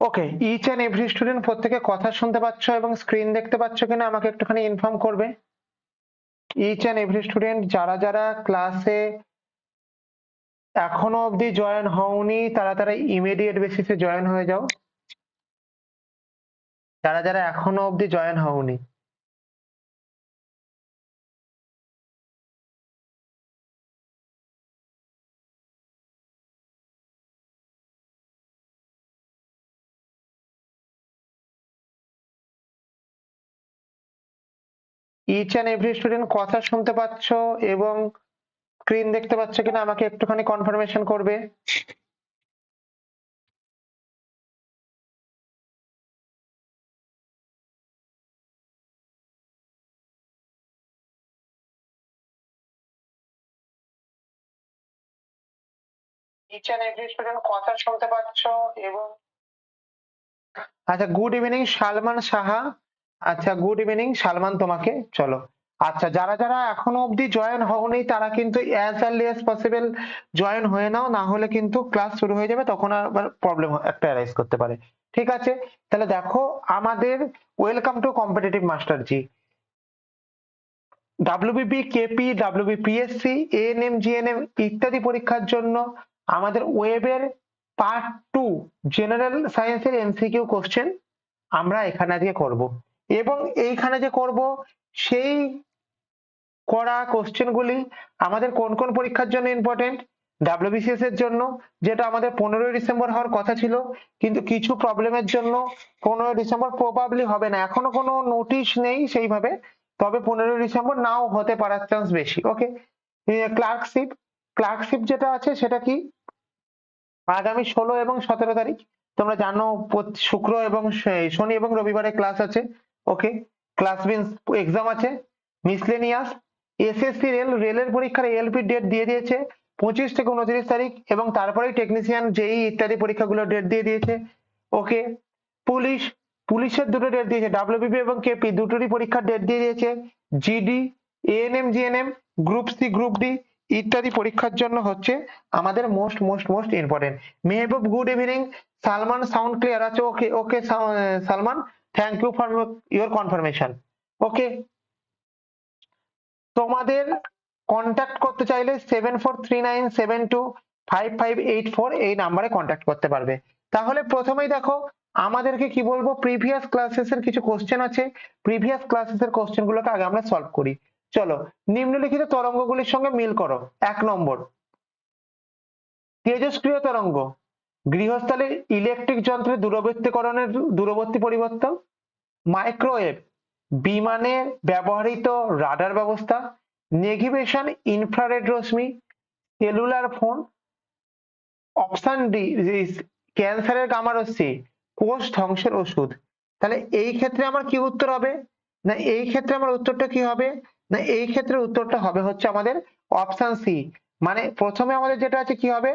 Okay each and every student প্রত্যেকে কথা শুনতে পাচ্ছ এবং স্ক্রিন দেখতে পাচ্ছ কিনা আমাকে একটুখানি ইনফর্ম করবে। ইচ এন্ড এভরি স্টুডেন্ট যারা যারা ক্লাসে এখনও অবধি জয়েন হওনি, তারা তারা ইমিডিয়েট বেসিসে জয়েন হয়ে যাও। যারা যারা এখনও অবধি জয়েন হওনি। ইচ অ্যান্ড এভরি স্টুডেন্ট কথা শুনতে পাচ্ছ এবং স্ক্রিন দেখতে পাচ্ছ কিনা, আমাকে একটুখানি কনফার্মেশন করবে। ইচ অ্যান্ড স্টুডেন্ট কথা শুনতে পাচ্ছ এবং আচ্ছা গুড ইভিনিং সালমান সাহা। আচ্ছা গুড ইভিনিং সালমান তোমাকে, চলো। আচ্ছা যারা যারা এখনও অবধি জয়েন হওনি, তারা কিন্তু as early as possible join হয়ে নাও, না হলে কিন্তু ক্লাস শুরু হয়ে যাবে, তখন আবার প্রবলেম একটা অ্যারাইজ করতে পারে। ঠিক আছে? তাহলে দেখো, আমাদের welcome to competitive master ji WBP KP WBPSC ANM GNM ইত্যাদি পরীক্ষার জন্য আমাদের ওয়েবের পার্ট টু জেনারেল সায়েন্সের এমসিকিউ কোশ্চেন আমরা এখানে আজকে করব। এবং এইখানে যে করব, সেই করা কোশ্চেন গুলি আমাদের কোন কোন পরীক্ষার জন্য ইম্পর্টেন্ট ডাব্লিউবিসিএস এর জন্য, যেটা আমাদের পনেরোই ডিসেম্বর হওয়ার কথা ছিল, কিন্তু কিছু প্রবলেমের জন্য পনেরোই ডিসেম্বর প্রবাবলি হবে না। এখনও কোনো নোটিশ নেই সেইভাবে, তবে পনেরোই ডিসেম্বর নাও হতে পারার চান্স বেশি ওকে ক্লার্কশিপ ক্লার্কশিপ যেটা আছে সেটা কি? আগামী ষোলো এবং সতেরো তারিখ, তোমরা জানো শুক্র এবং শনি এবং রবিবারে ক্লাস আছে। ওকে ক্লাস মিন্স এক্সাম আছে। মিসলেনিয়াস এসএসসি রেল রেলের পরীক্ষার এলপি ডেট দিয়ে দিয়েছে, পঁচিশ থেকে উনত্রিশ তারিখ, এবং তারপরেই টেকনিশিয়ান জেই ইত্যাদি পরীক্ষাগুলো ডেট দিয়ে দিয়েছে। ওকে পুলিশ পুলিশের দুটো ডেট দিয়েছে ডাব্লিউবিপি এবং কেপি দুটোরই পরীক্ষার ডেট দিয়ে দিয়েছে। GD ANM GNM group C group D ইত্যাদি পরীক্ষার জন্য হচ্ছে আমাদের most most most important Mehboob good evening Salman sound clear আছে? Okay okay Salman? Thank you for your confirmation okay তোমাদের কন্ট্যাক্ট করতে চাইলে seven four three nine seven two five five eight four এই নাম্বারে কন্ট্যাক্ট করতে পারবে। তাহলে প্রথমেই দেখো, আমাদেরকে কি বলব? প্রিভিয়াস ক্লাসেস এর কিছু কোশ্চেন আছে। প্রিভিয়াস ক্লাসেস এর কোশ্চেন গুলোকে আগে আমরা সলভ করি। চলো, নিম্নলিখিত তরঙ্গগুলির সঙ্গে মিল করো। এক নম্বর, তেজস্ক্রিয় তরঙ্গ। গৃহস্থলীর ইলেকট্রিক যন্ত্রের দূরবর্তীকরণের দূরবর্তী পরিবর্তন মাইক্রোওয়েভ বিমানে ব্যবহৃত রাডার ব্যবস্থা নেভিগেশন ইনফ্রারেড রশ্মি সেলুলার ফোন অপশন ডি ক্যান্সারের গামা রশ্মি, কোষ ধ্বংসের ওষুধ। তাহলে এই ক্ষেত্রে আমার কি উত্তর হবে? না, এই ক্ষেত্রে আমার উত্তরটা কি হবে? না, এই ক্ষেত্রে উত্তরটা হবে হচ্ছে আমাদের অপশন সি মানে প্রথমে আমাদের যেটা আছে কি হবে?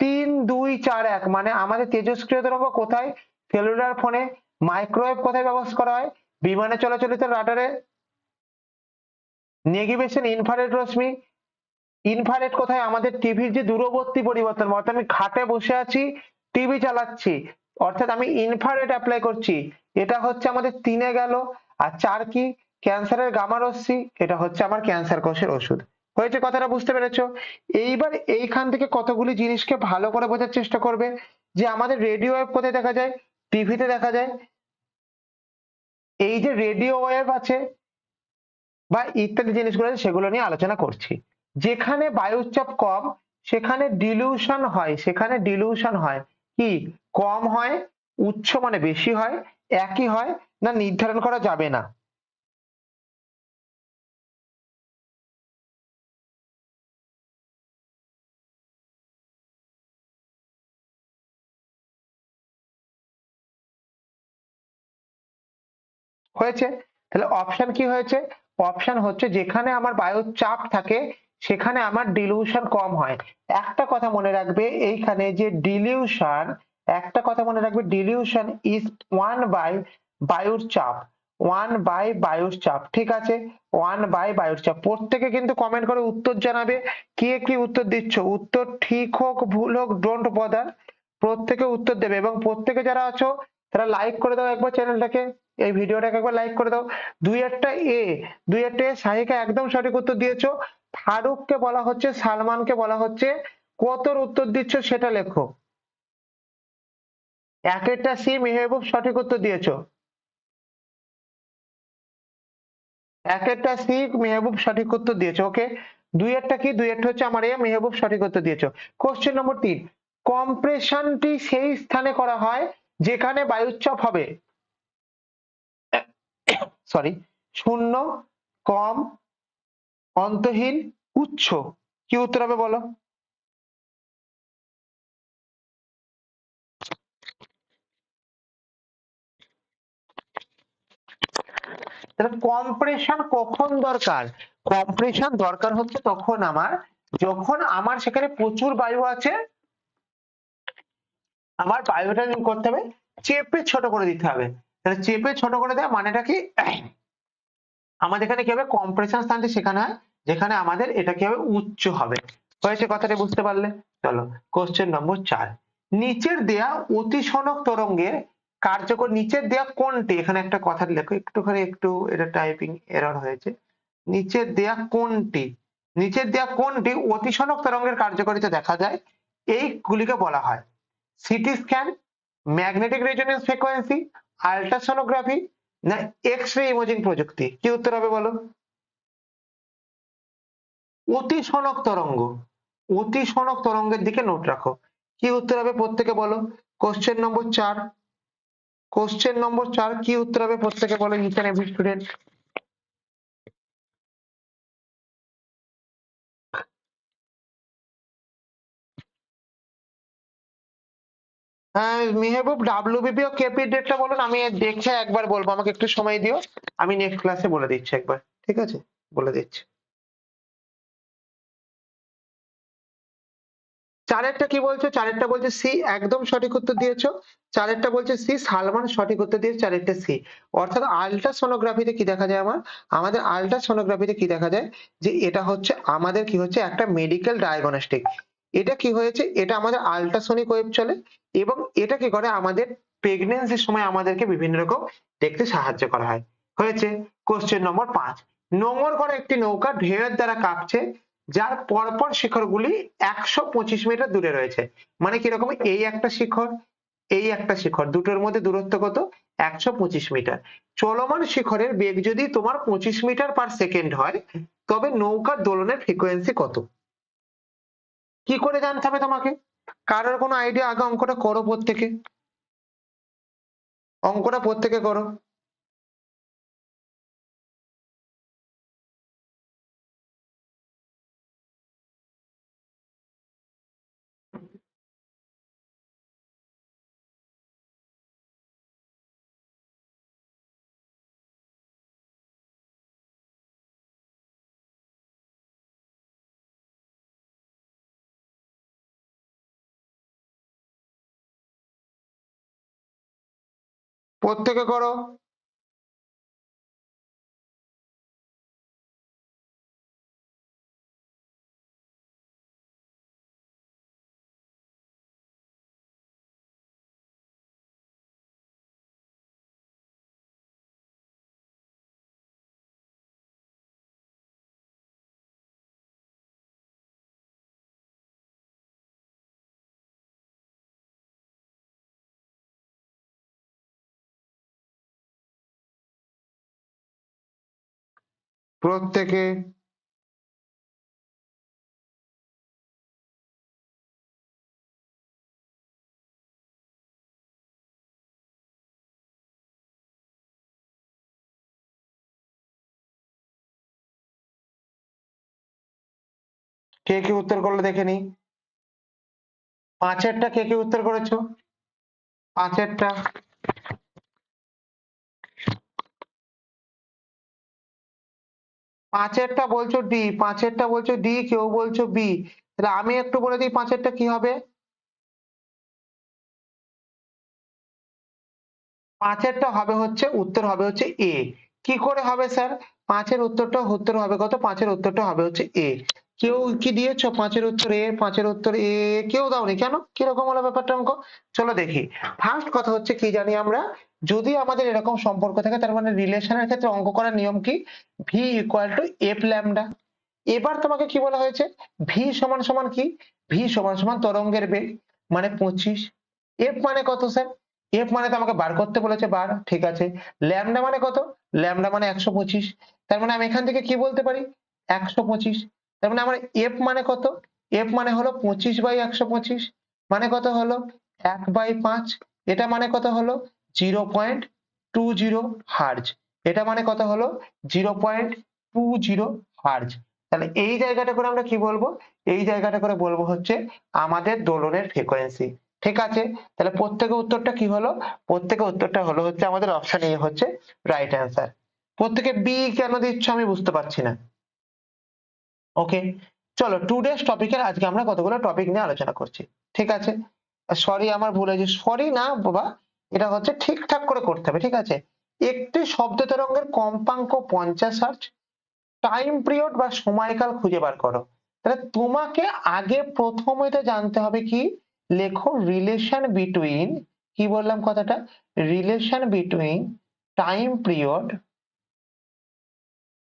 তিন, দুই, চার, এক। মানে আমাদের তেজস্ক্রিয় তরঙ্গ কোথায়? সেলুলার ফোনে মাইক্রোওয়েভ কোথায় ব্যবহার করা হয়? বিমানে চলাচলিত রাডারে। নেগিভেশন ইনফ্রারেড রশ্মি। ইনফ্রারেড কোথায়? আমাদের টিভির যে দূরবর্তী পরিবর্তন, অর্থাৎ আমি খাটে বসে আছি, টিভি চালাচ্ছি, অর্থাৎ আমি ইনফ্রারেড অ্যাপ্লাই করছি, এটা হচ্ছে আমাদের তিনে গেল। আর চার কি? ক্যান্সারের গামা রশ্মি, এটা হচ্ছে আমার ক্যান্সার কোষের ওষুধ। হয়েছে কথাটা বুঝতে পেরেছ? এইবার এইখান থেকে কতগুলি জিনিসকে ভালো করে বোঝার চেষ্টা করবে যে আমাদের রেডিও ওয়েভ কোথায় দেখা যায়? টিভিতে দেখা যায়। এই যে রেডিও ওয়েভ আছে বা ইত্যাদি জিনিসগুলো আছে, সেগুলো নিয়ে আলোচনা করছি। যেখানে বায়ুর চাপ কম, সেখানে ডিলিউশন হয়। সেখানে ডিলিউশন হয়। কি? কম হয়, উচ্চ মানে বেশি হয়, একই হয়, না নির্ধারণ করা যাবে না। হয়েছে? তাহলে অপশন কি হয়েছে? অপশন হচ্ছে যেখানে আমার বায়ুর চাপ থাকে, সেখানে আমার ডিলিউশন কম হয়। একটা কথা মনে রাখবে, এইখানে যে ডিলিউশন একটা কথা মনে রাখবে ডিলিউশন ইজ ওয়ান বাই বায়ুর চাপ ওয়ান বাই বায়ুর চাপ ঠিক আছে? ওয়ান বাই বায়ুর চাপ প্রত্যেকে কিন্তু কমেন্ট করে উত্তর জানাবে। কে কি উত্তর দিচ্ছ? উত্তর ঠিক হোক, ভুল হোক ডোন্ট বদার প্রত্যেকে উত্তর দেবে এবং প্রত্যেকে যারা আছো, তারা লাইক করে দাও একবার চ্যানেলটাকে। এই ভিডিওটাকে একবার লাইক করে দাও। দুই একটা এ, দুই একটা এ সাহিকা একদম সঠিক উত্তর দিয়েছ। ফারুককে বলা হচ্ছে, সালমানকে বলা হচ্ছে। কতর উত্তর দিচ্ছ সেটা লেখো। এক একটা সি মেহবুব সঠিক উত্তর দিয়েছ। এক একটা সি মেহবুব সঠিক উত্তর দিয়েছ, ওকে? দুই একটা কি? দুই একটা হচ্ছে আমার এ, মেহবুব সঠিক উত্তর দিয়েছ। কোশ্চেন নম্বর তিন কম্প্রেশনটি সেই স্থানে করা হয় যেখানে বায়ুচাপ হবে। সরি শূন্য, কম, অন্তহীন, উচ্চ। কি উত্তর হবে বলো? তাহলে কম্প্রেশন কখন দরকার? কম্প্রেশন দরকার হচ্ছে তখন আমার, যখন আমার সেখানে প্রচুর বায়ু আছে, আমার বায়ুটা করতে হবে, চেপে ছোট করে দিতে হবে। তাহলে চেপে ছোট করে দেওয়া মানেটা কি? আমাদের এখানে কি হবে? কম্প্রেশন স্থানটি সেখানে হয়, যেখানে আমাদের এটা কি হবে? উচ্চ হবে। হয়েছে কথাটা বুঝতে পারলে? চলো কোশ্চেন নম্বর চার। নিচের দেয়া অতিসনক তরঙ্গের কার্যকর নিচের দেয়া কোনটি? এখানে একটা কথা লেখো, একটুখানি একটু এটা টাইপিং এরর হয়েছে। নিচের দেয়া কোনটি? নিচের দেয়া কোনটি অতিসনক তরঙ্গের কার্যকারিতা দেখা যায়? এইগুলিকে বলা হয়। CT scan magnetic resonance frequency ultrasonography না এক্স রে ইমেজিং প্রযুক্তি? কি উত্তর হবে বলো? অতি সনক তরঙ্গ। অতি সনক তরঙ্গের দিকে নোট রাখো। কি উত্তর হবে প্রত্যেকে বলো? কোশ্চেন নম্বর চার। কোশ্চেন নম্বর চার, কি উত্তর হবে প্রত্যেকে বলো? ইচ এভরি স্টুডেন্ট হ্যাঁ মেহবুব ডাব্লিউবিপি ও কেপি ডেটটা বলুন, আমি দেখে একবার বলব, আমাকে একটু সময় দিও। আমি নেক্সট ক্লাসে বলে দিচ্ছি একবার, ঠিক আছে? বলে দিচ্ছি। চারেরটা কি বলছো? চারেরটা বলছে সি একদম সঠিক উত্তর দিয়েছ। চারেরটা বলছে সি সালমান সঠিক উত্তর দিয়েছে চারেরটা সি অর্থাৎ আল্ট্রাসোনোগ্রাফিতে কি দেখা যায় আমার? আমাদের আল্ট্রাসোনোগ্রাফিতে কি দেখা যায়? যে এটা হচ্ছে, আমাদের কি হচ্ছে, একটা মেডিকেল ডায়াগনস্টিক এটা কি হয়েছে? এটা আমাদের আল্ট্রাসোনিক ওয়েভ চলে এবং এটা কি করে? আমাদের প্রেগনেন্সির সময় আমাদেরকে বিভিন্ন রকম দেখতে সাহায্য করা হয়। হয়েছে? কোশ্চেন নম্বর পাঁচ। নোঙর করা একটি নৌকা ঢেউয়ের দ্বারা কাঁপছে, যার পরপর শিখরগুলি একশো পঁচিশ মিটার দূরে রয়েছে। মানে কীরকম এই একটা শিখর, এই একটা শিখর। দুটোর মধ্যে দূরত্ব কত? একশো পঁচিশ মিটার। চলমান শিখরের বেগ যদি তোমার পঁচিশ মিটার পার সেকেন্ড হয়, তবে নৌকার দোলনের ফ্রিকোয়েন্সি কত? কি করে জানতে হবে তোমাকে? কারোর কোনো আইডিয়া আগে অঙ্কটা করো প্রত্যেকে। অঙ্কটা প্রত্যেকে করো। প্রত্যেকে করো? প্রত্যেকে কে কি উত্তর করল দেখে নি? পাঁচেরটা কে কি উত্তর করেছ? পাঁচেরটা। পাঁচেরটা বলছো ডি পাঁচেরটা বলছো ডি কেউ বলছো বি তাহলে আমি একটু বলে দিই পাঁচেরটা কি হবে? পাঁচেরটা হবে হচ্ছে উত্তর হবে হচ্ছে এ কি করে হবে স্যার? পাঁচের উত্তরটা উত্তর হবে কত? পাঁচের উত্তরটা হবে হচ্ছে এ কেউ কি দিয়েছ? পাঁচের উত্তর এ, পাঁচের উত্তর এ, কেউ দাওনি কেন? কীরকম হলো ব্যাপারটা অঙ্ক? চলো দেখি। ফার্স্ট কথা হচ্ছে কি জানি আমরা? যদি আমাদের এরকম সম্পর্ক থাকে, তার মানে রিলেশনের ক্ষেত্রে অঙ্ক করার নিয়ম কি? V equal to F lambda এবার তোমাকে কি বলা হয়েছে? ভি সমান সমান কি? ভি সমান সমান তরঙ্গের বেগ মানে পঁচিশ। এফ মানে কত স্যার এফ মানে তো আমাকে বার করতে বলেছে, বার। ঠিক আছে। ল্যামডা মানে কত? ল্যামডা মানে একশো পঁচিশ। তার মানে আমি এখান থেকে কি বলতে পারি? একশো পঁচিশ। তার মানে আমার এফ মানে কত? এফ মানে হলো পঁচিশ বাই একশো পঁচিশ। মানে কত হলো? এক বাই পাঁচ। এটা মানে কত হলো? Zero point two zero hertz. এটা মানে কত হলো? Zero point two zero hertz. তাহলে এই জায়গাটা করে আমরা কি বলব? এই জায়গাটা করে বলব হচ্ছে আমাদের দোলনের ফ্রিকোয়েন্সি ঠিক আছে? তাহলে প্রত্যেকের উত্তরটা কি হলো? প্রত্যেকের উত্তরটা হলো হচ্ছে আমাদের অপশন এ হচ্ছে রাইট অ্যান্সার প্রত্যেকে বি কেন দিচ্ছ আমি বুঝতে পারছি না। ওকে চলো টু ডেজ টপিকের আজকে আমরা কতগুলো টপিক নিয়ে আলোচনা করছি। ঠিক আছে? সরি আমার ভুল হয়েছে। সরি না, বাবা। এটা হচ্ছে ঠিকঠাক করে করতে হবে, ঠিক আছে? একটি শব্দ তরঙ্গের কম্পাঙ্ক পঞ্চাশ হার্জ টাইম পিরিয়ড বা সময়কাল খুঁজে বার করো। তাহলে তোমাকে আগে প্রথম এটা জানতে হবে কি? লেখো রিলেশন বিটুইন কি বললাম কথাটা? Relation between time period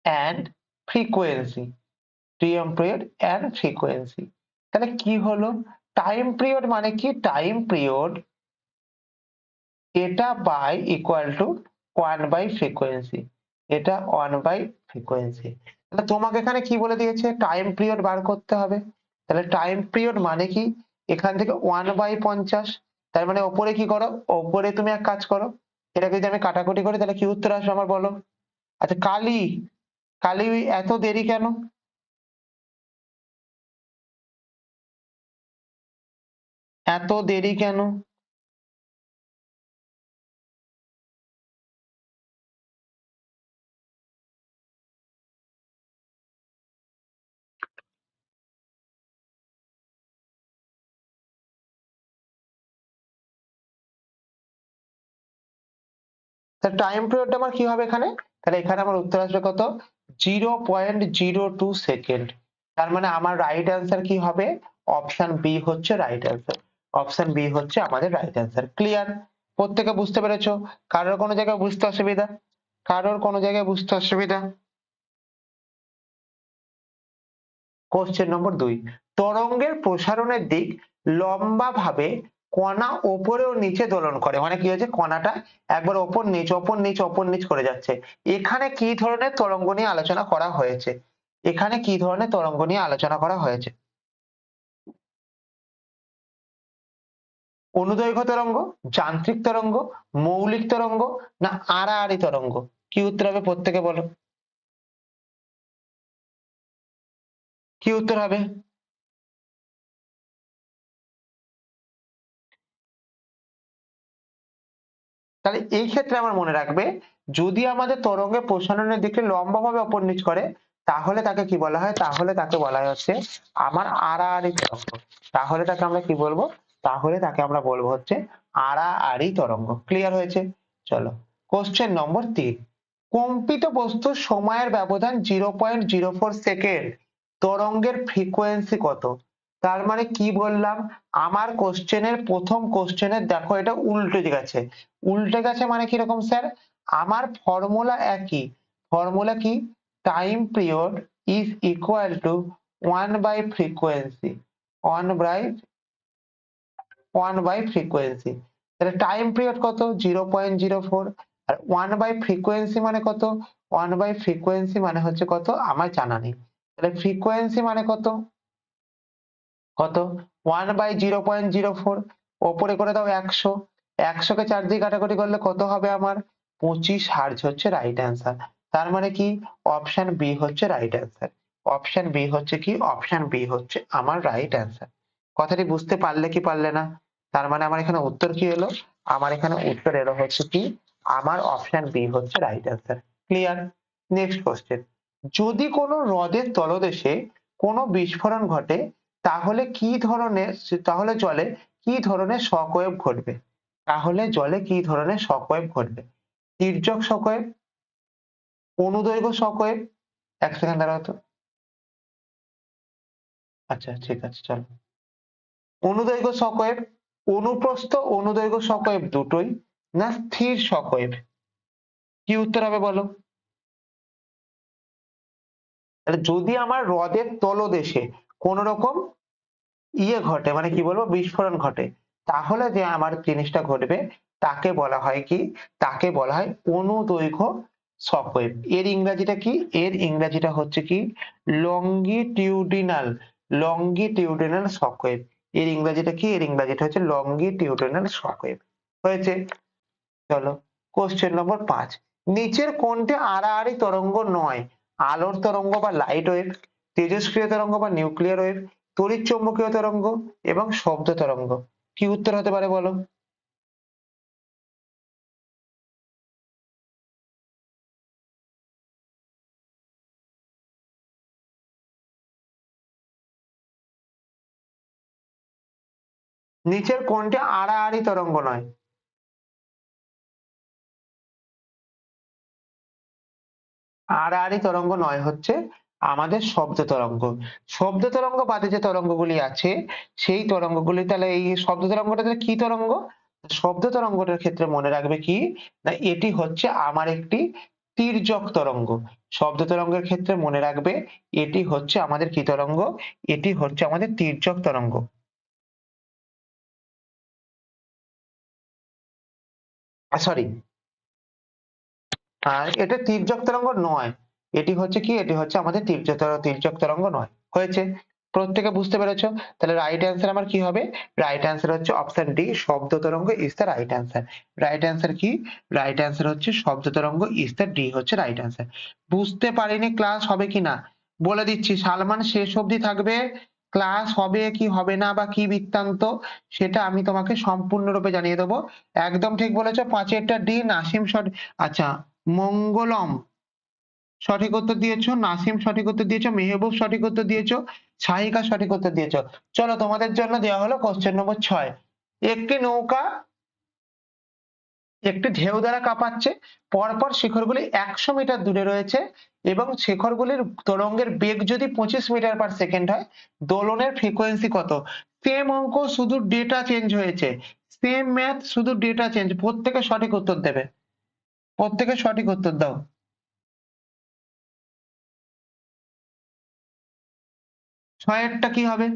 and frequency time period and frequency তাহলে কি হলো? টাইম পিরিয়ড মানে কি? টাইম পিরিয়ড এটা by equal to one by frequency এটা ওয়ান বাই ফ্রিকোয়েন্সি তাহলে তোমাকে এখানে কি বলে দিয়েছে? টাইম পিরিয়ড বার করতে হবে। তাহলে টাইম পিরিয়ড মানে কি? এখান থেকে ওয়ান বাই পঞ্চাশ। তার মানে ওপরে কি করো? ওপরে তুমি এক কাজ করো। এটাকে যদি আমি কাটাকুটি করি, তাহলে কি উত্তর আসবে আমার বলো? আচ্ছা কালি। কালি এত দেরি কেন? এত দেরি কেন? তাহলে টাইম পিরিয়ডটা আমার কি হবে এখানে? তাহলে এখানে আমার উত্তর আসবে কত? Zero point zero two second তার মানে আমার রাইট অ্যান্সার কি হবে? অপশন বি হচ্ছে রাইট অ্যান্সার অপশন বি হচ্ছে আমাদের রাইট অ্যান্সার ক্লিয়ার প্রত্যেকে বুঝতে পেরেছ? কারোর কোনো জায়গায় বুঝতে অসুবিধা? কারোর কোনো জায়গায় বুঝতে অসুবিধা? কোশ্চেন নম্বর দুই। তরঙ্গের প্রসারণের দিক লম্বা ভাবে কণা ওপরে ও নিচে দোলন করে। মানে কি হয়েছে? কণাটা একবার ওপর নিচ ওপর নিচ ওপর নিচ করে যাচ্ছে। এখানে কি ধরনের তরঙ্গ নিয়ে আলোচনা করা হয়েছে? এখানে কি ধরনের তরঙ্গ নিয়ে আলোচনা করা হয়েছে? অনুদৈর্ঘ্য তরঙ্গ, যান্ত্রিক তরঙ্গ, মৌলিক তরঙ্গ না আড়াআড়ি তরঙ্গ? কি উত্তর হবে প্রত্যেকে বলো। কি উত্তর হবে? তাহলে এই ক্ষেত্রে আমার মনে রাখবে, যদি আমাদের তরঙ্গে প্রসারণের দিকে লম্বাভাবে ওপর নিচ করে, তাহলে তাকে কি বলা হয়? তাহলে তাকে বলা হচ্ছে আমার আড়াআড়ি তরঙ্গ। তাহলে তাকে আমরা কি বলব? তাহলে তাকে আমরা বলব হচ্ছে আড়াআড়ি তরঙ্গ। ক্লিয়ার হয়েছে? চলো। কোশ্চেন নম্বর তিন কম্পিত বস্তুর সময়ের ব্যবধান zero point zero four second তরঙ্গের ফ্রিকোয়েন্সি কত? তার মানে কি বললাম? আমার কোশ্চেনের প্রথম কোশ্চেনের দেখো, এটা উল্টে গেছে। উল্টে গেছে মানে কীরকম স্যার আমার ফর্মুলা একই। ফর্মুলা কি? Time period is equal to one by frequency one by one by frequency তাহলে টাইম পিরিয়ড কত? জিরো পয়েন্ট জিরো ফোর আর ওয়ান বাই ফ্রিকোয়েন্সি মানে কত? ওয়ান বাই ফ্রিকোয়েন্সি মানে হচ্ছে কত? আমার জানা নেই। তাহলে ফ্রিকোয়েন্সি মানে কত? কত? One by zero point zero four ওপরে করে দাও একশো। একশোকে চার দিয়ে কাটাকুটি করলে কত হবে আমার? পঁচিশ হার্জ হচ্ছে রাইট অ্যান্সার তার মানে কি? অপশন বি হচ্ছে রাইট অ্যান্সার অপশন বি হচ্ছে কি? অপশন বি হচ্ছে আমার রাইট অ্যান্সার কথাটি বুঝতে পারলে কি পারলে না? তার মানে আমার এখানে উত্তর কি এলো? আমার এখানে উত্তর এলো হচ্ছে কি, আমার অপশন বি হচ্ছে right answer clear next question যদি কোনো হ্রদের তলদেশে কোনো বিস্ফোরণ ঘটে, তাহলে কি ধরনের, তাহলে জলে কি ধরনের ওয়েভ ঘটবে? তাহলে জলে কি ধরনের ওয়েভ ঘটবে? তির্যক ওয়েভ অনুদৈর্ঘ্য শক এক সেকেন্ড দাঁড়াও তো। আচ্ছা ঠিক আছে, চলো। অনুদৈর্ঘ্য সকয়েব, অনুপ্রস্থ অনুদৈর্ঘ্য সকয়েব দুটোই না স্থির সকয়েব? কি উত্তর হবে বলো? যদি আমার হ্রদের তলদেশে কোন রকম ইয়ে ঘটে মানে কি বলব, বিস্ফোরণ ঘটে, তাহলে যে আমার জিনিসটা ঘটবে, তাকে বলা হয় কি? তাকে বলা হয় অনুদৈর্ঘ্য সকয়েব। এর ইংরাজিটা কি? এর ইংরাজিটা হচ্ছে কি? লঙ্গিটিউডিনাল লঙ্গিটিউডিনাল সকয়েব। এর ইংরাজিটা কি? এর ইংরাজিটা হচ্ছে লঙ্গিটিউডিনাল শকওয়েভ হয়েছে? চলো কোশ্চেন নম্বর পাঁচ। নিচের কোনটি আড়াআড়ি তরঙ্গ নয়, আলোর তরঙ্গ বা লাইট ওয়েভ তেজস্ক্রিয় তরঙ্গ বা নিউক্লিয়ার ওয়েভ তড়িৎ চৌম্বকীয় তরঙ্গ এবং শব্দ তরঙ্গ। কি উত্তর হতে পারে বলো? নিচের কোনটি আড়াআড়ি তরঙ্গ নয়। আড়াআড়ি তরঙ্গ নয় হচ্ছে আমাদের শব্দ তরঙ্গ। শব্দ তরঙ্গ বাদে যে তরঙ্গগুলি আছে, সেই তরঙ্গগুলি তাহলে এই শব্দ তরঙ্গটা কি তরঙ্গ? শব্দ তরঙ্গটার ক্ষেত্রে মনে রাখবে কি? না, এটি হচ্ছে আমার একটি তির্যক তরঙ্গ। শব্দ তরঙ্গের ক্ষেত্রে মনে রাখবে, এটি হচ্ছে আমাদের কি তরঙ্গ? এটি হচ্ছে আমাদের তির্যক তরঙ্গ। সরি আর এটা তির্যক তরঙ্গ নয়। এটি হচ্ছে কি? এটি হচ্ছে আমাদের তির্যক তরঙ্গ নয়। হয়েছে? প্রত্যেকে বুঝতে পেরেছ? তাহলে রাইট অ্যান্সার আমার কি হবে? রাইট অ্যান্সার হচ্ছে অপশন ডি শব্দ তরঙ্গ is the right answer right answer কি? রাইট অ্যান্সার হচ্ছে শব্দ তরঙ্গ ইজ দ্য ডি হচ্ছে রাইট অ্যান্সার বুঝতে পারিনি ক্লাস হবে কিনা? বলে দিচ্ছি, সালমান শেষ অবধি থাকবে। ক্লাস হবে কি হবে না বা কি বৃত্তান্ত, সেটা আমি তোমাকে সম্পূর্ণরূপে জানিয়ে দেবো। একদম ঠিক বলেছ, পাঁচেরটা ডি, নাসিম সঠিক আচ্ছা মঙ্গলম, সঠিক উত্তর দিয়েছ, নাসিম সঠিক উত্তর দিয়েছ, মেহবুব সঠিক উত্তর দিয়েছ, সাহিকা সঠিক উত্তর দিয়েছ। চলো তোমাদের জন্য দেওয়া হলো কোশ্চেন নম্বর ছয়। একটি নৌকা একটি ঢেউ দ্বারা কাঁপাচ্ছে। পরপর শিখরগুলি একশো মিটার দূরে রয়েছে এবং শিখরগুলির তরঙ্গের বেগ যদি পঁচিশ মিটার পার সেকেন্ড হয়, দোলনের ফ্রিকোয়েন্সি কত? সেম অঙ্ক, শুধু ডেটা চেঞ্জ হয়েছে। সেম ম্যাথ শুধু ডেটা চেঞ্জ প্রত্যেকে সঠিক উত্তর দেবে। প্রত্যেকে সঠিক উত্তর দাও। ছয় ছয়েরটা কি হবে?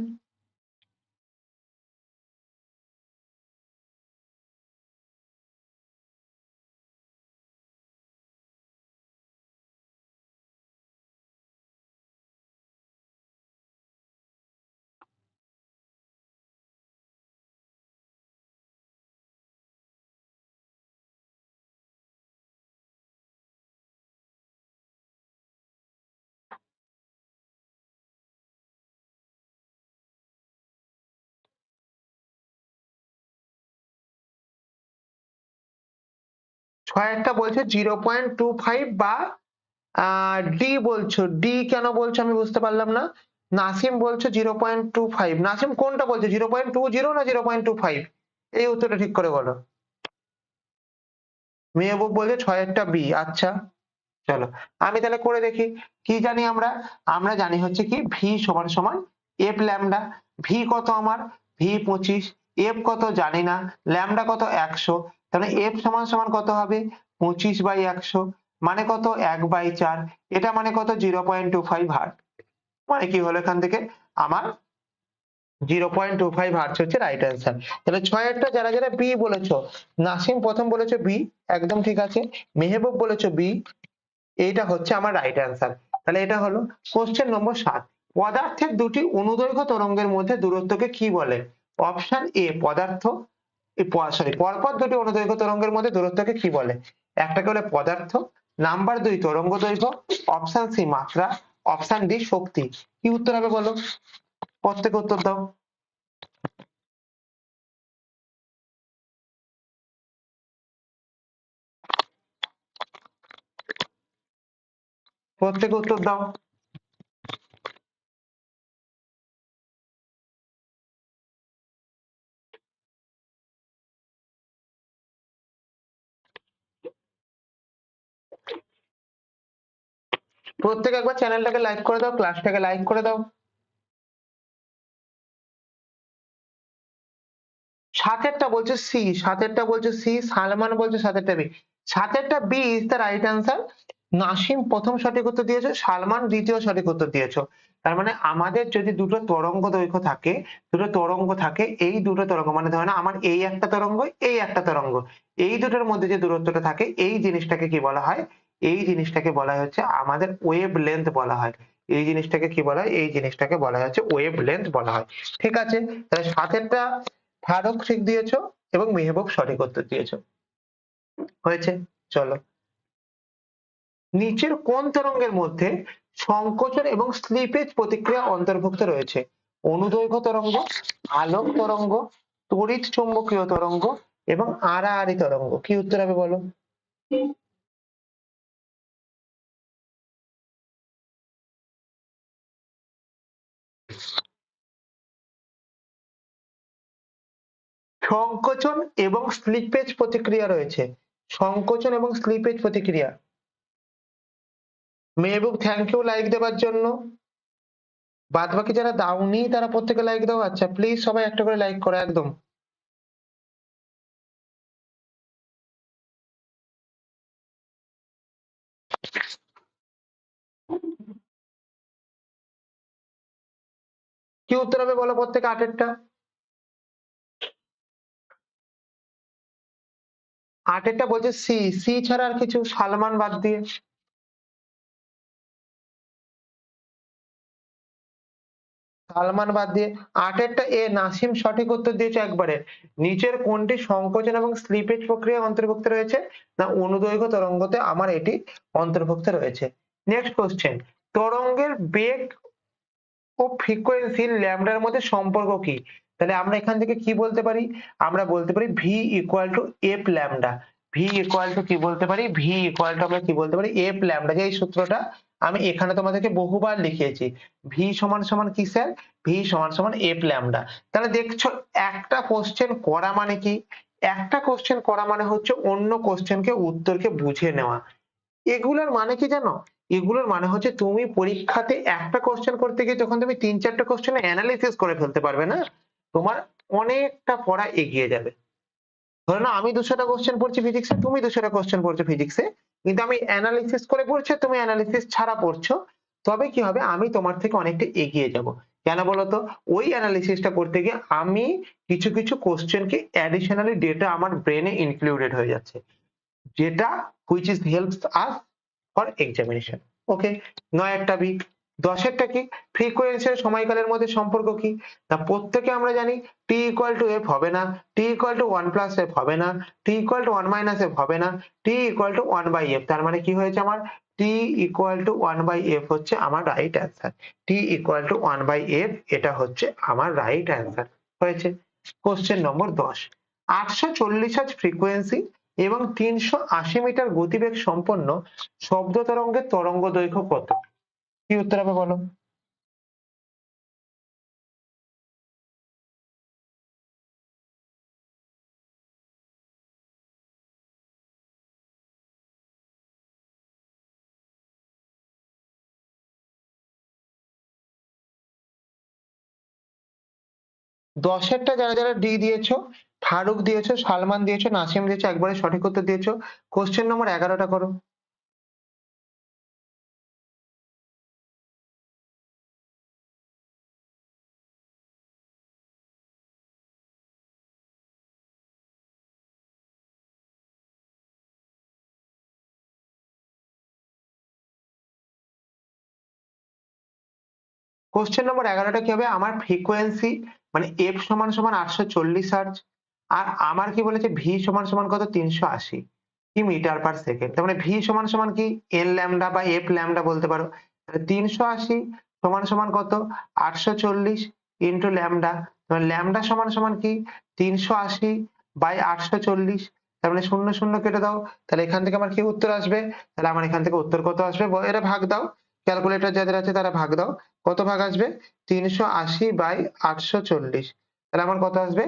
ছয়েরটা বলছে জিরো পয়েন্ট টু ফাইভ বা ডি বলছো। ডি কেন বলছো আমি বুঝতে পারলাম না। নাসিম বলছো zero point two five Nasim কোনটা বলছো? জিরো পয়েন্ট টু জিরো না জিরো পয়েন্ট টু ফাইভ এই উত্তরটা ঠিক করে বলো। মেহবুব বলছে ছয়েরটা বি আচ্ছা চলো। আমি তাহলে করে দেখি। কি জানি আমরা? আমরা জানি হচ্ছে কি ভি সমান সমান এফ ল্যামডা ভি কত আমার? ভি পঁচিশ। এফ কত জানি না। ল্যামডা কত একশো। তাহলে এফ সমান সমান কত হবে? পঁচিশ বাই একশো। মানে কত? এক বাই চার। এটা মানে কত? Zero point two five hertz. মানে কি হলো এখান থেকে? আমার zero point two five hertz হচ্ছে রাইট অ্যান্সার তাহলে ছয়েরটা যারা যারা বি বলেছ, নাসিম প্রথম বলেছ বি একদম ঠিক আছে। মেহবুব বলেছ বি এইটা হচ্ছে আমার রাইট অ্যান্সার তাহলে এটা হলো কোশ্চেন নম্বর সাত। পদার্থের দুটি অনুদৈর্ঘ্য তরঙ্গের মধ্যে দূরত্বকে কি বলে? অপশন এ পদার্থ। সরি পরপর দুটি অনুদৈর্ঘ্য তরঙ্গের মধ্যে দূরত্বকে কি বলে? একটাকে বলে পদার্থ, নাম্বার দুই তরঙ্গ দৈর্ঘ্য অপশন সি মাত্রা অপশন ডি শক্তি। কি উত্তর হবে বলো? প্রত্যেকে উত্তর দাও। প্রত্যেকে উত্তর দাও। প্রত্যেক একবার চ্যানেলটাকে লাইক করে দাও, ক্লাসটাকে লাইক করে দাও। সাতেরটা বলছে সি, সাতেরটা বলছে সি, সালমান বলছে সাতেরটা B. সাতেরটা B is the right answer Nasim প্রথম সঠিক উত্তর দিয়েছে, সালমান দ্বিতীয় সঠিক উত্তর দিয়েছ। তার মানে আমাদের যদি দুটো তরঙ্গ দৈর্ঘ্য থাকে, দুটো তরঙ্গ থাকে, এই দুটো তরঙ্গ মানে ধরে না আমার এই একটা তরঙ্গ, এই একটা তরঙ্গ, এই দুটোর মধ্যে যে দূরত্বটা থাকে, এই জিনিসটাকে কি বলা হয়? এই জিনিসটাকে বলা হচ্ছে আমাদের ওয়েভ লেন্থ বলা হয়। এই জিনিসটাকে কি বলা হয়? এই জিনিসটাকে বলা হচ্ছে ওয়েভ লেন্থ বলা হয়। ঠিক আছে? তাহলে সাতেরটা ফারুক ঠিক দিয়েছ এবং মেহবুব সঠিক উত্তর দিয়েছ। হয়েছে? চলো। নিচের কোন তরঙ্গের মধ্যে সংকোচন এবং স্লিপেজ প্রতিক্রিয়া অন্তর্ভুক্ত রয়েছে? অনুদৈর্ঘ্য তরঙ্গ, আলোক তরঙ্গ, তড়িৎ চুম্বকীয় তরঙ্গ এবং আড়াআড়ি তরঙ্গ। কি উত্তর হবে বলো? সংকোচন এবং স্লিপেজ প্রতিক্রিয়া রয়েছে। সংকোচন এবং স্লিপেজ প্রতিক্রিয়া। মেহবুব থ্যাংক ইউ লাইক দেওয়ার জন্য। বাদ বাকি যারা দাওনি, তারা প্রত্যেকে লাইক দাও। আচ্ছা প্লিজ সবাই একটা করে লাইক করো, একদম। কি উত্তর হবে বলো প্রত্যেকে আটেরটা? আটেরটা বলছে সি সি ছাড়া আর কিছু? সালমান বাদ দিয়ে। সালমান বাদ দিয়ে। আটেরটা এ নাসিম সঠিক উত্তর দিয়েছে একবারে। নিচের কোনটি সংকোচন এবং স্লিপেজ প্রক্রিয়া অন্তর্ভুক্ত রয়েছে? না, অনুদৈর্ঘ্য তরঙ্গতে আমার এটি অন্তর্ভুক্ত রয়েছে। নেক্সট কোশ্চেন তরঙ্গের বেগ ও ফ্রিকোয়েন্সি ল্যামডার মধ্যে সম্পর্ক কি? তাহলে আমরা এখান থেকে কি বলতে পারি? আমরা বলতে পারি V equal to F lambda V equal to কি বলতে পারি? ভি ইকুয়াল টু আমরা কি বলতে পারি? এফ ল্যামডা যে এই সূত্রটা আমি এখানে তোমাদেরকে বহুবার লিখিয়েছি। ভি সমান সমান কি স্যার ভি সমান সমান এফ ল্যামডা তাহলে দেখছ, একটা কোশ্চেন করা মানে কি? একটা কোশ্চেন করা মানে হচ্ছে অন্য কোশ্চেনকে উত্তরকে বুঝে নেওয়া। এগুলোর মানে কি জানো? এগুলোর মানে হচ্ছে তুমি পরীক্ষাতে একটা কোশ্চেন করতে গিয়ে যখন তুমি তিন চারটা কোশ্চেন অ্যানালিসিস করে ফেলতে পারবে না? তোমার অনেকটা পড়া এগিয়ে যাবে। ধরো না আমি দুশোটা কোশ্চেন পড়ছি ফিজিক্সে তুমি দুশোটা কোশ্চেন পড়ছো ফিজিক্সে কিন্তু আমি অ্যানালিসিস করে পড়ছি, তুমি অ্যানালিসিস ছাড়া পড়ছো। তবে কি হবে? আমি তোমার থেকে অনেকটা এগিয়ে যাব। কেন বলতো? ওই অ্যানালিসিসটা করতে গিয়ে আমি কিছু কিছু কোশ্চেনকে অ্যাডিশনালি ডেটা আমার ব্রেনে ইনক্লুডেড হয়ে যাচ্ছে। যেটা which is helps us for examination okay নয় একটা বি দশেরটা কি? ফ্রিকোয়েন্সি আর সময়কালের মধ্যে সম্পর্ক কি? তা প্রত্যেকে আমরা জানি টি ইকুয়াল টু এফ হবে না T equal to one plus F হবে না T equal to one minus F হবে না T equal to one by F তার মানে কি হয়েছে আমার? T equal to one by F হচ্ছে আমার right answer T equal to one by F এটা হচ্ছে আমার রাইট অ্যান্সার হয়েছে? কোশ্চেন নম্বর দশ, আটশো চল্লিশ হাজ ফ্রিকোয়েন্সি এবং তিনশো আশি মিটার গতিবেগ সম্পন্ন শব্দ তরঙ্গের তরঙ্গ দৈর্ঘ্য কত? কি উত্তর হবে বলো? দশেরটা যারা যারা ডি দিয়েছ, ফারুক দিয়েছ, সালমান দিয়েছ, নাসিম দিয়েছ, একবারে সঠিক উত্তর দিয়েছ কোশ্চেন নম্বর এগারোটা করো। কোশ্চেন নম্বর এগারোটা কি হবে? আমার ফ্রিকোয়েন্সি মানে এফ সমান সমান আটশো চল্লিশ হার্জ আর আমার কি বলেছে? ভি সমান সমান কত? তিনশো আশি কি মিটার পার সেকেন্ড তার মানে ভি সমান সমান কি? এল ল্যামডা বা এফ ল্যামডা বলতে পারো। তিনশো আশি সমান সমান কত? আটশো চল্লিশ ইন্টু ল্যামডা ল্যামডা সমান সমান কি? তিনশো আশি বাই আটশো চল্লিশ। তার মানে শূন্য শূন্য কেটে দাও। তাহলে এখান থেকে আমার কি উত্তর আসবে? তাহলে আমার এখান থেকে উত্তর কত আসবে? এটা ভাগ দাও। ক্যালকুলেটর যাদের আছে তারা ভাগ দাও। কত ভাগ আসবে? তিনশো আশি বাই আটশো চল্লিশ। তাহলে আমার কত আসবে?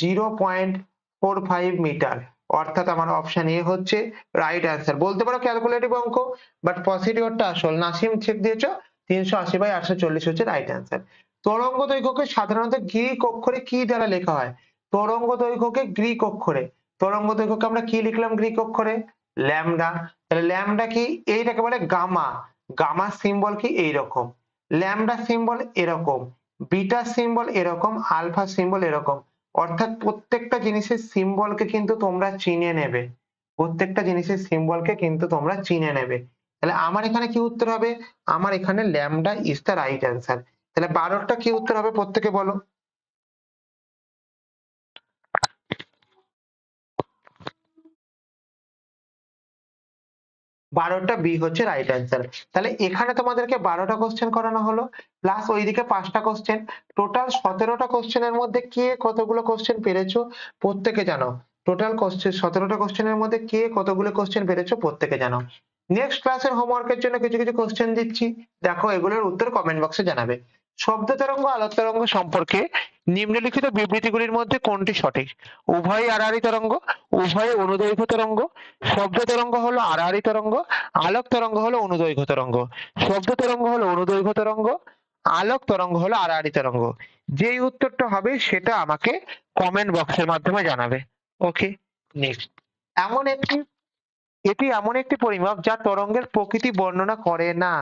Zero point four five metre. অর্থাৎ আমার অপশন এ হচ্ছে রাইট অ্যান্সার বলতে পারো ক্যালকুলেটিভ অঙ্ক বাট প্রসিডিওরটা আসল। নাসিম চেক দিয়েছ, তিনশো আশি বাই আটশো চল্লিশ হচ্ছে রাইট অ্যান্সার তরঙ্গ দৈর্ঘ্যকে সাধারণত গ্রিক অক্ষরে কি দ্বারা লেখা হয়? তরঙ্গ দৈর্ঘ্যকে গ্রিক অক্ষরে। তরঙ্গ দৈর্ঘ্যকে আমরা কি লিখলাম গ্রিক অক্ষরে? ল্যামডা তাহলে ল্যামডা কি? এইটাকে বলে গামা গামা সিম্বল কি? এইরকম। ল্যামডা সিম্বল এরকম, বিটা সিম্বল এরকম, আলফা সিম্বল এরকম। অর্থাৎ প্রত্যেকটা জিনিসের সিম্বলকে কিন্তু তোমরা চিনে নেবে। প্রত্যেকটা জিনিসের সিম্বলকে কিন্তু তোমরা চিনে নেবে। তাহলে আমার এখানে কি উত্তর হবে? আমার এখানে lambda is the right answer. তাহলে বারোটা কি উত্তর হবে প্রত্যেকে বলো। বারোটা বি হচ্ছে রাইট অ্যান্সার তাহলে এখানে তোমাদেরকে বারোটা কোশ্চেন করানো হলো প্লাস ওইদিকে পাঁচটা কোশ্চেন টোটাল সতেরোটা কোশ্চেনের মধ্যে কে কতগুলো কোশ্চেন পেরেছ প্রত্যেকে জানো। টোটাল কোশ্চেন সতেরোটা কোশ্চেনের মধ্যে কে কতগুলো কোশ্চেন পেরেছ প্রত্যেকে জানো। নেক্সট ক্লাসের হোমওয়ার্কের জন্য কিছু কিছু কোশ্চেন দিচ্ছি। দেখো এগুলোর উত্তর কমেন্ট বক্সে জানাবে। শব্দ তরঙ্গ, আলোক তরঙ্গ সম্পর্কে নিম্নলিখিত বিবৃতিগুলির মধ্যে কোনটি সঠিক? উভয় আড়াআড়ি তরঙ্গ, উভয় অনুদৈর্ঘ্য তরঙ্গ। শব্দ তরঙ্গ হলো আড়াআড়ি তরঙ্গ, আলোক তরঙ্গ হলো অনুদৈর্ঘ্য তরঙ্গ। শব্দ তরঙ্গ হলো অনুদৈর্ঘ্য তরঙ্গ, আলোক তরঙ্গ হলো আড়াআড়ি তরঙ্গ। যেই উত্তরটা হবে সেটা আমাকে কমেন্ট বক্সের মাধ্যমে জানাবে। ওকে নেক্সট এমন একটি, এটি এমন একটি পরিমাপ যা তরঙ্গের প্রকৃতি বর্ণনা করে না।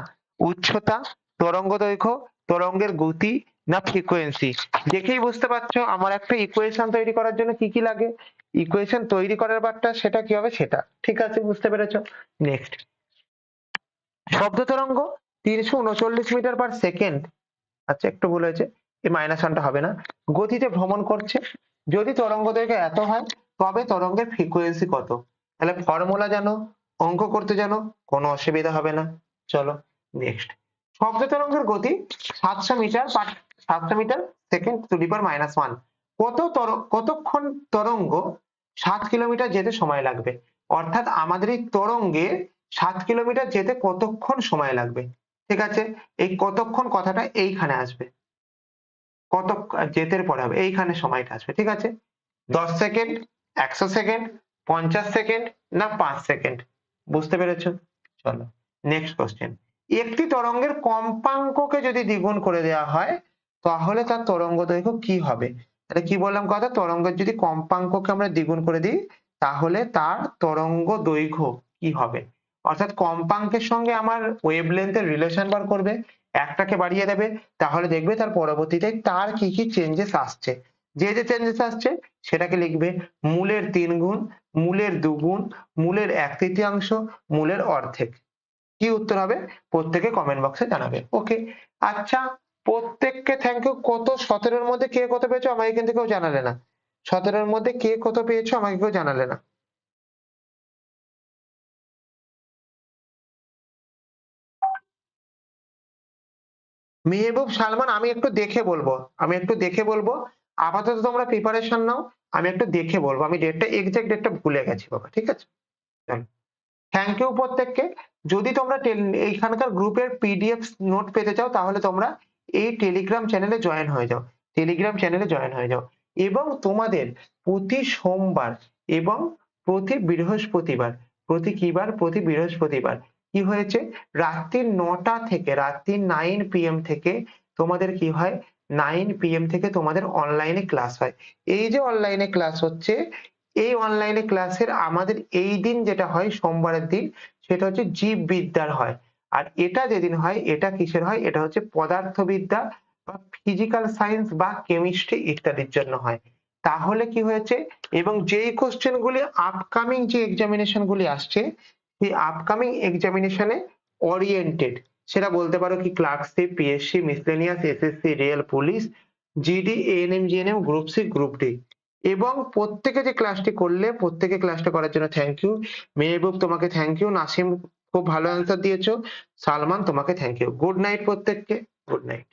উচ্চতা তরঙ্গ দৈর্ঘ্য, তরঙ্গের গতি না ফ্রিকোয়েন্সি দেখেই বুঝতে পারছ, আমার একটা ইকুয়েশন তৈরি করার জন্য কি কি লাগে। ইকুয়েশন তৈরি করার বারটা সেটা কি হবে সেটা। ঠিক আছে, বুঝতে পেরেছ? নেক্সট শব্দ তরঙ্গ তিনশো উনচল্লিশ মিটার পার সেকেন্ড আচ্ছা একটু ভুল হয়েছে। এই মাইনাস ওয়ানটা হবে না। গতিতে ভ্রমণ করছে। যদি তরঙ্গ দৈর্ঘ্য এত হয়, তবে তরঙ্গের ফ্রিকোয়েন্সি কত? তাহলে ফর্মুলা জানো, অঙ্ক করতে জানো, কোনো অসুবিধা হবে না। চলো নেক্সট শব্দ তরঙ্গের গতি সাতশো মিটার পার সাতশো metre second to the power minus one কত কতক্ষণ তরঙ্গ সাত কিলোমিটার যেতে সময় লাগবে? অর্থাৎ আমাদের এই তরঙ্গে সাত কিলোমিটার যেতে কতক্ষণ সময় লাগবে? ঠিক আছে? এই কতক্ষণ কথাটা এইখানে আসবে। কত যেতে পরে হবে, এইখানে সময়টা আসবে, ঠিক আছে? দশ সেকেন্ড, একশো সেকেন্ড, পঞ্চাশ সেকেন্ড না পাঁচ সেকেন্ড? বুঝতে পেরেছ? চলো নেক্সট কোশ্চেন একটি তরঙ্গের কম্পাঙ্ককে যদি দ্বিগুণ করে দেওয়া হয়, তাহলে তার তরঙ্গ দৈর্ঘ্য কি হবে? তাহলে কি বললাম কথা? তরঙ্গের যদি কম্পাঙ্ককে আমরা দ্বিগুণ করে দিই, তাহলে তার তরঙ্গ দৈর্ঘ্য কি হবে? অর্থাৎ কম্পাঙ্কের সঙ্গে আমার ওয়েভ লেন্থের রিলেশন বার করবে, একটাকে বাড়িয়ে দেবে, তাহলে দেখবে তার পরবর্তীতে তার কি কি চেঞ্জেস আসছে। যে যে চেঞ্জেস আসছে, সেটাকে লিখবে মূলের তিন গুণ মূলের দুগুণ, মূলের এক তৃতীয়াংশ মূলের অর্ধেক। কি উত্তর হবে? প্রত্যেকে কমেন্ট বক্সে জানাবে। ওকে আচ্ছা প্রত্যেককে থ্যাংক ইউ কত সতেরোর মধ্যে কে কত পেয়েছ? আমাকে কিন্তু কেউ জানালে না। সতেরোর মধ্যে কে কত পেয়েছ? আমাকে কেউ জানালে না। মেহবুব সালমান, আমি একটু দেখে বলব। আমি একটু দেখে বলব। আপাতত তোমরা প্রিপারেশন নাও। আমি একটু দেখে বলব। আমি ডেটটা এক্সাক্ট ডেটটা ভুলে গেছি, বাবা। ঠিক আছে? থ্যাংক ইউ প্রত্যেককে। যদি তোমরা এইখানকার গ্রুপের পিডিএফ নোট পেতে চাও, তাহলে তোমরা এই টেলিগ্রাম চ্যানেলে জয়েন হয়ে যাও। টেলিগ্রাম চ্যানেলে জয়েন হয়ে যাও। এবং তোমাদের প্রতি সোমবার এবং প্রতি বৃহস্পতিবার, প্রতি কিবার প্রতি বৃহস্পতিবার। কি হয়েছে? রাত্রি নটা থেকে, রাত্রি নাইন পিএম থেকে তোমাদের কি হয়? নাইন পিএম থেকে তোমাদের অনলাইনে ক্লাস হয়। এই যে অনলাইনে ক্লাস হচ্ছে এই অনলাইনে ক্লাসের আমাদের এই দিন যেটা হয়, সোমবারের দিন, সেটা হচ্ছে জীববিদ্যার হয়। আর এটা যেদিন হয়, এটা কিসের হয়? এটা হচ্ছে পদার্থবিদ্যা বা ফিজিক্যাল সায়েন্স বা কেমিস্ট্রি ইত্যাদির জন্য হয়। তাহলে কি হয়েছে? এবং যেই কোশ্চেন গুলি আপকামিং যে এক্সামিনেশন গুলি আসছে, সেই আপকামিং এক্সামিনেশনে ওরিয়েন্টেড সেটা বলতে পারো কি clerkship PSC miscellaneous SSC real police GD ANM GNM group C group D এবং প্রত্যেকে যে ক্লাসটি করলে, প্রত্যেকে ক্লাসটা করার জন্য থ্যাংক ইউ মেহবুব তোমাকে থ্যাংক ইউ নাসিম, খুব ভালো অ্যান্সার দিয়েছ। সালমান, তোমাকে থ্যাংক ইউ গুড নাইট প্রত্যেককে। Good night